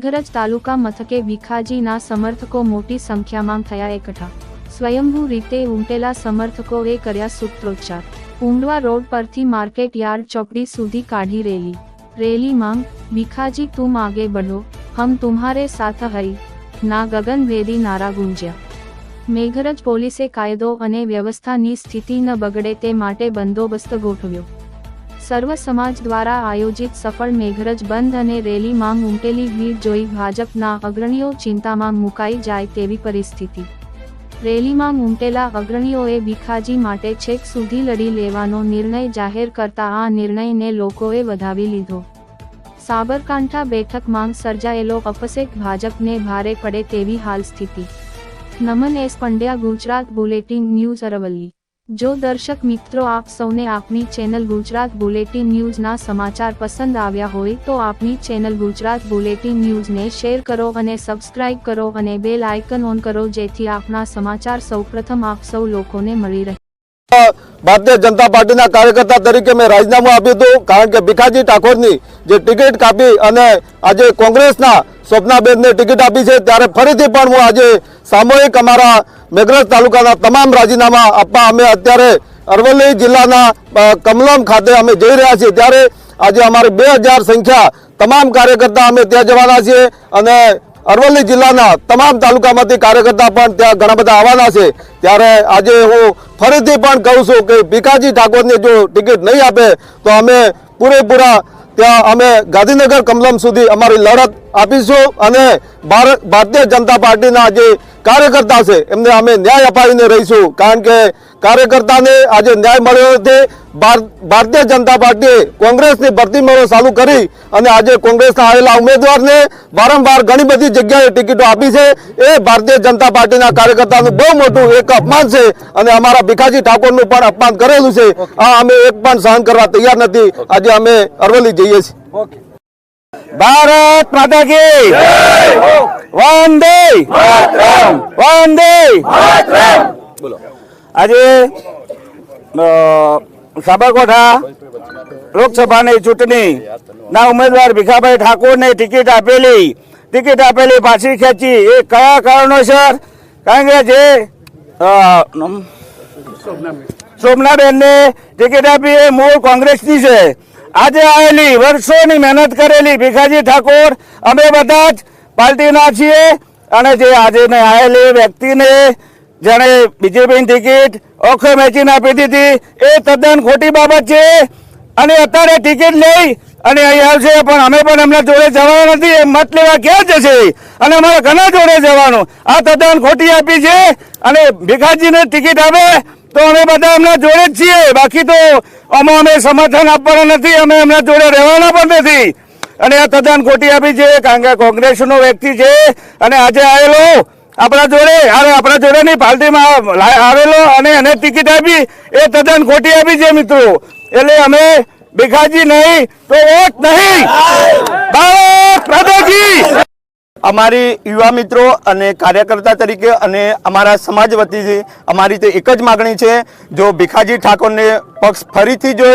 મેઘરજ તાલુકા મથકે ભીખાજીના સમર્થકો મોટી સંખ્યામાં થયા એકઠા. સ્વયંભૂ રીતે ઉમટેલા સમર્થકોએ કર્યા સૂત્રોચ્ચાર. ઉંડવા રોડ પરથી માર્કેટ યાર્ડ ચોકડી સુધી કાઢી રેલી. રેલી માંગ, ભીખાજી તુમ આગે બઢો, હમ તુમ્હારે સાથ હૈ, ના ગગનભેદી નારા ગુંજ્યા. મેઘરજ પોલીસે કાયદો અને વ્યવસ્થાની સ્થિતિ ન બગડે તે માટે બંદોબસ્ત ગોઠવ્યો. સર્વ સમાજ દ્વારા આયોજિત સફળ મેઘરજ બંધ અને રેલીમાં ઉમટેલી ભીડ જોઈ ભાજપના અગ્રણીઓ ચિંતામાં મુકાઈ જાય તેવી પરિસ્થિતિ. રેલીમાં ઉમટેલા અગ્રણીઓએ ભીખાજી માટે છેક સુધી લડી લેવાનો નિર્ણય જાહેર કરતા આ નિર્ણયને લોકોએ વધાવી લીધો. સાબરકાંઠા બેઠકમાં સર્જાયેલો અપસેક ભાજપને ભારે પડે તેવી હાલ સ્થિતિ. Naman S Pandya, Gujarat bulletin news Aravalli. જો દર્શક મિત્રો આપ સૌને આપની ચેનલ ગુજરાત બુલેટિન ન્યૂઝના સમાચાર પસંદ આવ્યા હોય તો આપની ચેનલ ગુજરાત બુલેટિન ન્યૂઝને શેર કરો અને સબસ્ક્રાઇબ કરો અને બેલ આઇકન ઓન કરો જેથી આપના સમાચાર સૌપ્રથમ આપ સૌ લોકોને મળી રહે. ભારતીય જનતા પાર્ટીના કાર્યકર્તા તરીકે મેં રાજીનામું આપ્યું હતું, કારણ કે ભીખાજી ઠાકોરની જે ટિકિટ કાપી અને આજે કોંગ્રેસના સ્વપ્નાબેનને ટિકિટ આપી છે. ત્યારે ફરીથી પણ હું આજે સામૂહિક અમારા મેઘરજ તાલુકાના તમામ રાજીનામા આપવા અમે અત્યારે અરવલ્લી જિલ્લાના કમલમ ખાતે અમે જઈ રહ્યા છીએ. ત્યારે આજે અમારે બે સંખ્યા તમામ કાર્યકર્તા અમે ત્યાં જવાના છીએ અને અરવલ્લી જિલ્લાના તમામ તાલુકામાંથી કાર્યકર્તા પણ ત્યાં ઘણા બધા આવવાના છે. ત્યારે આજે હું ફરીથી પણ કહું છું કે ભીખાજી ઠાકોરને જો ટિકિટ નહીં આપે તો અમે પૂરેપૂરા ત્યાં અમે ગાંધીનગર, કમલમ સુધી અમારી લડત આપીશું અને ભારત ભારતીય જનતા પાર્ટીના જે કાર્યકર્તા છે, એમને અમે ન્યાય અપાવીને રહીશું. કારણ કે કાર્યકર્તાને આજે ન્યાય મળ્યો નથી. ભાર- ભારતીય જનતા પાર્ટીએ કોંગ્રેસની ભરતી મેળો ચાલુ કરી અને આજે કોંગ્રેસના આવેલા ઉમેદવારને વારંવાર ઘણી બધી જગ્યાએ ટિકિટો આપી છે. એ ભારતીય જનતા પાર્ટીના કાર્યકર્તાનું બહુ મોટું એક અપમાન છે અને અમારા ભીખાજી ઠાકોરનું પણ અપમાન કરેલું છે. આ અમે એક પણ સહન કરવા તૈયાર નથી. આજે અમે અરવલ્લી જઈએ છીએ. ભારત માતા કી વંદે. વંદે. આજે સાબરકોઠા લોકસભાની ચૂંટણી. ના ઉમેદવાર ભીખાભાઈ ઠાકોરને ટિકિટ આપેલી. ટિકિટ આપેલી પાછી ખેંચી. એ કયા કારણોસર? કારણ કે જે શોભનાબેનને ટિકિટ આપી એ મૂળ કોંગ્રેસની છે. આજે આવેલી વર્ષોની મહેનત કરેલી ભીખાજી ઠાકોર, અમે બધા જ પાર્ટીના છીએ અને જે આજે મેં આવેલી વ્યક્તિને જેણે બીજેપીની ટિકિટ ઓખે મેચીને આપી દીધી, એ તદ્દન ખોટી બાબત છે. અને અત્યારે ટિકિટ લઈ અને અહીં આવશે, પણ અમે પણ એમના જોડે જવાના નથી એમ મત લેવા ક્યાં જશે? અને અમારે ઘણા જોડે જવાનું. આ તદ્દન ખોટી આપી છે. અને ભીખાજીને ટિકિટ આવે તો અમે બધા એમના જોડે જ છીએ. બાકી તો આમાં અમે સમર્થન આપવાના નથી, અમે એમના જોડે રહેવાના પણ નથી. અને આ તદ્દન ખોટી આપી છે, કારણ કે કોંગ્રેસનો વ્યક્તિ છે, અને આજે આવેલો આપણા જોડે અરે આપણા જોડે નહીં પાર્ટીમાં આવેલો અને એને ટિકિટ આપી, એ તદ્દન ખોટી આપી છે, મિત્રો. એટલે અમે ભીખાજી નહીં, તો વોટ નહીં. ભારત અમારી યુવા મિત્રો અને કાર્યકર્તા તરીકે અને અમારા સમાજ વતીથી અમારી તો એક જ માગણી છે, જો ભીખાજી ઠાકોરને પક્ષ ફરીથી જો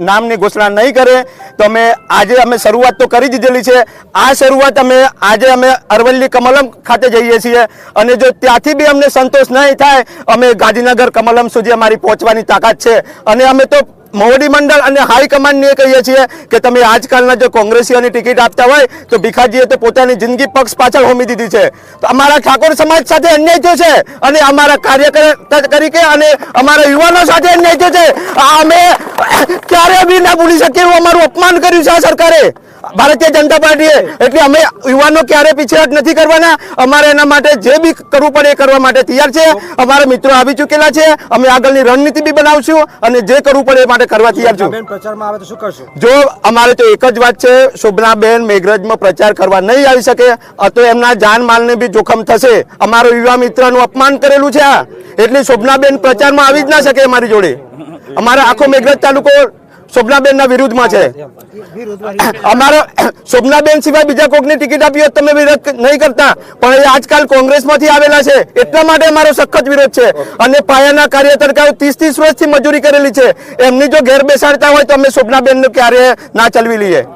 નામની ઘોષણા નહીં કરે, તો અમે આજે અમે શરૂઆત તો કરી દીધેલી છે. આ શરૂઆત અમે આજે અમે અરવલ્લી કમલમ ખાતે જઈએ છીએ અને જો ત્યાંથી બી અમને સંતોષ નહીં થાય, અમે ગાંધીનગર કમલમ સુધી અમારી પહોંચવાની તાકાત છે. અને અમે તો મોવડી મંડળ અને હાઈકમાન્ડને કહીએ છીએ કે તમે આજકાલના જો કોંગ્રેસીઓની ટિકિટ આપતા હોય, તો ભીખાજીએ તો પોતાની જિંદગી પક્ષ પાછળ હોમી દીધી છે. તો અમારા ઠાકોર સમાજ સાથે અન્યાય થયો છે અને અમારા કાર્યકર્તા તરીકે અને અમારા યુવાનો સાથે અન્યાય થયો છે. અમે ક્યારે બી ના ભૂલી શકીએ એવું અમારું અપમાન કર્યું છે આ સરકારે. ભારતીય જનતા પાર્ટીએ. એટલે અમે યુવાનો ક્યારે પીછેહટ નથી કરવાના? અમારે એના માટે જે બી કરવું પડે એ કરવા માટે તૈયાર છે. અમારા મિત્રો આવી ચૂકેલા છે. અમે આગળની રણનીતિ બી બનાવશું અને જે કરવું પડે એ માટે કરવા તૈયાર છું. જો અમારે તો એક જ વાત છે શોભનાબેન મેઘરજમાં પ્રચાર કરવા નહીં આવી શકે. તો એમના જાનમાલને બી જોખમ થશે. અમારો યુવા મિત્રનું અપમાન કરેલું છે આ. એટલે શોભનાબેન પ્રચારમાં આવી જ ના શકે અમારી જોડે. અમારા આખો મેઘરજ તાલુકો શોભનાબેનના વિરુદ્ધમાં છે. અમારો શોભનાબેન સિવાય બીજા કોકની ટિકિટ આપી હોત તમે વિરોધ નહીં કરતા. પણ એ આજકાલ કોંગ્રેસમાંથી આવેલા છે. એટલા માટે અમારો સખત વિરોધ છે. અને પાયાના કાર્યકર્તાઓ ત્રીસ ત્રીસ વર્ષથી મજૂરી કરેલી છે. એમની જો ઘેર બેસાડતા હોય તો અમે શોભનાબેનને ક્યારે ના ચલવી લઈએ.